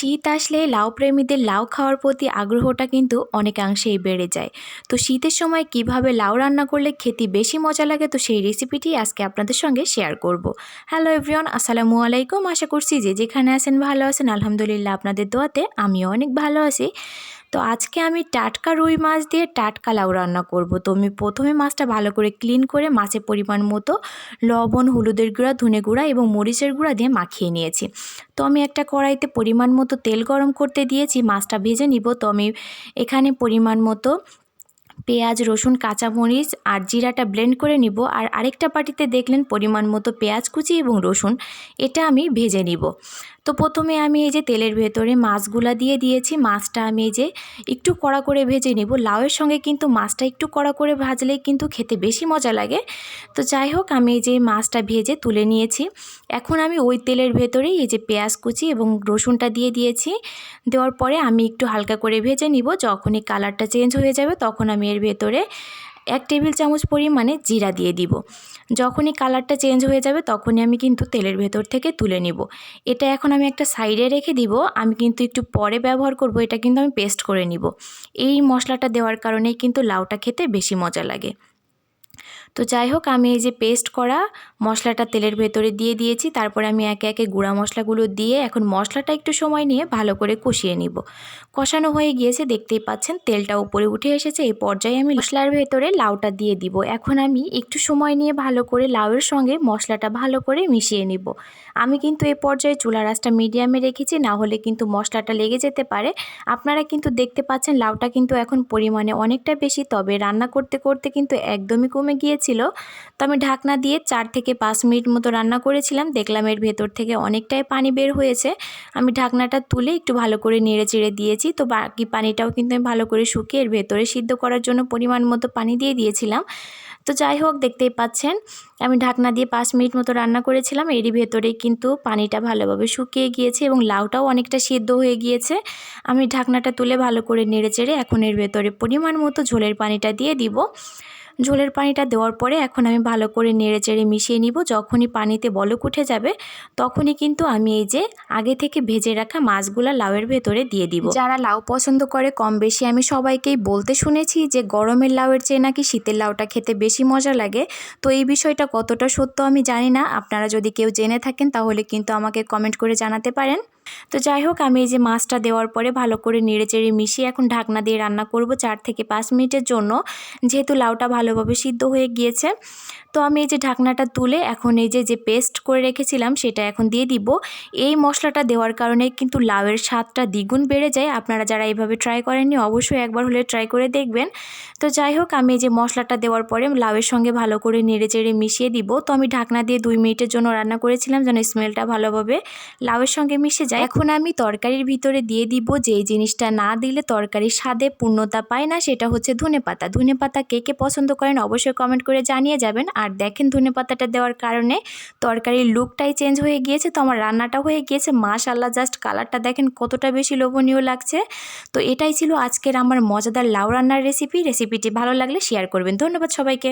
শীত আসলে লাউ প্রেমীদের লাউ খাওয়ার প্রতি আগ্রহটা কিন্তু অনেকাংশেই বেড়ে যায়। তো শীতের সময় কীভাবে লাউ রান্না করলে খেতে বেশি মজা লাগে তো সেই রেসিপিটি আজকে আপনাদের সঙ্গে শেয়ার করব। হ্যালো এভরিওয়ান আসসালামু আলাইকুম। আশা করছি যে যেখানে আছেন ভালো আছেন। আলহামদুলিল্লাহ, আপনাদের দোয়াতে আমিও অনেক ভালো আছি। তো আজকে আমি টাটকা রুই মাছ দিয়ে টাটকা লাউ রান্না করব। তো আমি প্রথমে মাছটা ভালো করে ক্লিন করে মাছের পরিমাণ মতো লবণ, হলুদের গুঁড়া, ধনে গুঁড়া এবং মরিচের গুঁড়া দিয়ে মাখিয়ে নিয়েছি। তো আমি একটা কড়াইতে পরিমাণ মতো তেল গরম করতে দিয়েছি, মাছটা ভেজে নিব। তো আমি এখানে পরিমাণ মতো পেঁয়াজ, রসুন, কাঁচামরিচ আর জিরাটা ব্লেন্ড করে নিব। আর আরেকটা পাটিতে দেখলেন পরিমাণ মতো পেঁয়াজ কুচি এবং রসুন, এটা আমি ভেজে নিব। তো প্রথমে আমি এই যে তেলের ভেতরে মাছগুলা দিয়ে দিয়েছি, মাছটা আমি এই যে একটু কড়া করে ভেজে নিব। লাউয়ের সঙ্গে কিন্তু মাছটা একটু কড়া করে ভাজলে কিন্তু খেতে বেশি মজা লাগে। তো যাই হোক, আমি এই যে মাছটা ভেজে তুলে নিয়েছি। এখন আমি ওই তেলের ভেতরেই এই যে পেঁয়াজ কুচি এবং রসুনটা দিয়ে দিয়েছি। দেওয়ার পরে আমি একটু হালকা করে ভেজে নিব। যখনই কালারটা চেঞ্জ হয়ে যাবে তখন আমি এর ভেতরে এক টেবিল চামচ পরিমাণে জিরা দিয়ে দিব। যখনই কালারটা চেঞ্জ হয়ে যাবে তখনই আমি কিন্তু তেলের ভেতর থেকে তুলে নিব। এটা এখন আমি একটা সাইডে রেখে দিব। আমি কিন্তু একটু পরে ব্যবহার করব, এটা কিন্তু আমি পেস্ট করে নিব। এই মশলাটা দেওয়ার কারণেই কিন্তু লাউটা খেতে বেশি মজা লাগে। তো যাই হোক, আমি এই যে পেস্ট করা মশলাটা তেলের ভেতরে দিয়ে দিয়েছি। তারপরে আমি একে একে গুঁড়া মশলাগুলো দিয়ে এখন মশলাটা একটু সময় নিয়ে ভালো করে কষিয়ে নিব। কষানো হয়ে গিয়েছে, দেখতেই পাচ্ছেন তেলটা উপরে উঠে এসেছে। এই পর্যায়ে আমি মশলার ভেতরে লাউটা দিয়ে দিব। এখন আমি একটু সময় নিয়ে ভালো করে লাউয়ের সঙ্গে মশলাটা ভালো করে মিশিয়ে নিব। আমি কিন্তু এই পর্যায়ে চুলা রাসটা মিডিয়ামে রেখেছি, না হলে কিন্তু মশলাটা লেগে যেতে পারে। আপনারা কিন্তু দেখতে পাচ্ছেন লাউটা কিন্তু এখন পরিমাণে অনেকটা বেশি, তবে রান্না করতে করতে কিন্তু একদমই কমে গিয়েছিল তো আমি ঢাকনা দিয়ে চার থেকে পাঁচ মিনিট মতো রান্না করেছিলাম। দেখলাম এর ভেতর থেকে অনেকটাই পানি বের হয়েছে। আমি ঢাকনাটা তুলে একটু ভালো করে নেড়ে চেড়ে দিয়েছি। তো বাকি পানিটাও কিন্তু আমি ভালো করে শুকিয়ে এর ভেতরে সিদ্ধ করার জন্য পরিমাণ মতো পানি দিয়ে দিয়েছিলাম। তো যাই হোক, দেখতেই পাচ্ছেন, আমি ঢাকনা দিয়ে পাঁচ মিনিট মতো রান্না করেছিলাম। এরই ভেতরেই কিন্তু পানিটা ভালোভাবে শুকিয়ে গিয়েছে এবং লাউটাও অনেকটা সিদ্ধ হয়ে গিয়েছে। আমি ঢাকনাটা তুলে ভালো করে নেড়ে চেড়ে এখন এর ভেতরে পরিমাণ মতো ঝোলের পানিটা দিয়ে দিব। ঝোলের পানিটা দেওয়ার পরে এখন আমি ভালো করে নেড়ে চেড়ে মিশিয়ে নিব। যখনই পানিতে বলক উঠে যাবে, তখনই কিন্তু আমি এই যে আগে থেকে ভেজে রাখা মাছগুলা লাউয়ের ভেতরে দিয়ে দিব। যারা লাউ পছন্দ করে কম বেশি আমি সবাইকেই বলতে শুনেছি যে গরমের লাউয়ের চেয়ে নাকি শীতের লাউটা খেতে বেশি মজা লাগে। তো এই বিষয়টা কতটা সত্য আমি জানি না। আপনারা যদি কেউ জেনে থাকেন, তাহলে কিন্তু আমাকে কমেন্ট করে জানাতে পারেন। তো যাই হোক, আমি এই যে মাছটা দেওয়ার পরে ভালো করে নেড়ে চেড়ে মিশিয়ে এখন ঢাকনা দিয়ে রান্না করব চার থেকে পাঁচ মিনিটের জন্য। যেহেতু লাউটা ভালোভাবে সিদ্ধ হয়ে গিয়েছে, তো আমি এই যে ঢাকনাটা তুলে এখন এই যে যে পেস্ট করে রেখেছিলাম সেটা এখন দিয়ে দিব। এই মশলাটা দেওয়ার কারণে কিন্তু লাউয়ের স্বাদটা দ্বিগুণ বেড়ে যায়। আপনারা যারা এইভাবে ট্রাই করেননি, অবশ্যই একবার হলে ট্রাই করে দেখবেন। তো যাই হোক, আমি এই যে মশলাটা দেওয়ার পরে লাউয়ের সঙ্গে ভালো করে নেড়ে চেড়ে মিশিয়ে দিব। তো আমি ঢাকনা দিয়ে দুই মিনিটের জন্য রান্না করেছিলাম যেন স্মেলটা ভালোভাবে লাউয়ের সঙ্গে মিশে যায়। এখন আমি তরকারির ভিতরে দিয়ে দিব, যেই জিনিসটা না দিলে তরকারির স্বাদে পূর্ণতা পায় না, সেটা হচ্ছে ধনে পাতা। ধনে পাতা কে কে পছন্দ করেন অবশ্যই কমেন্ট করে জানিয়ে যাবেন। আর দেখেন ধনে পাতাটা দেওয়ার কারণে তরকারির লুকটাই চেঞ্জ হয়ে গিয়েছে, তো আমার রান্নাটা হয়ে গিয়েছে। মাশাল্লাহ জাস্ট কালারটা দেখেন কতটা বেশি লোভনীয় লাগছে। তো এটাই ছিল আজকের আমার মজাদার লাউ রান্নার রেসিপি রেসিপিটি ভালো লাগলে শেয়ার করবেন। ধন্যবাদ সবাইকে।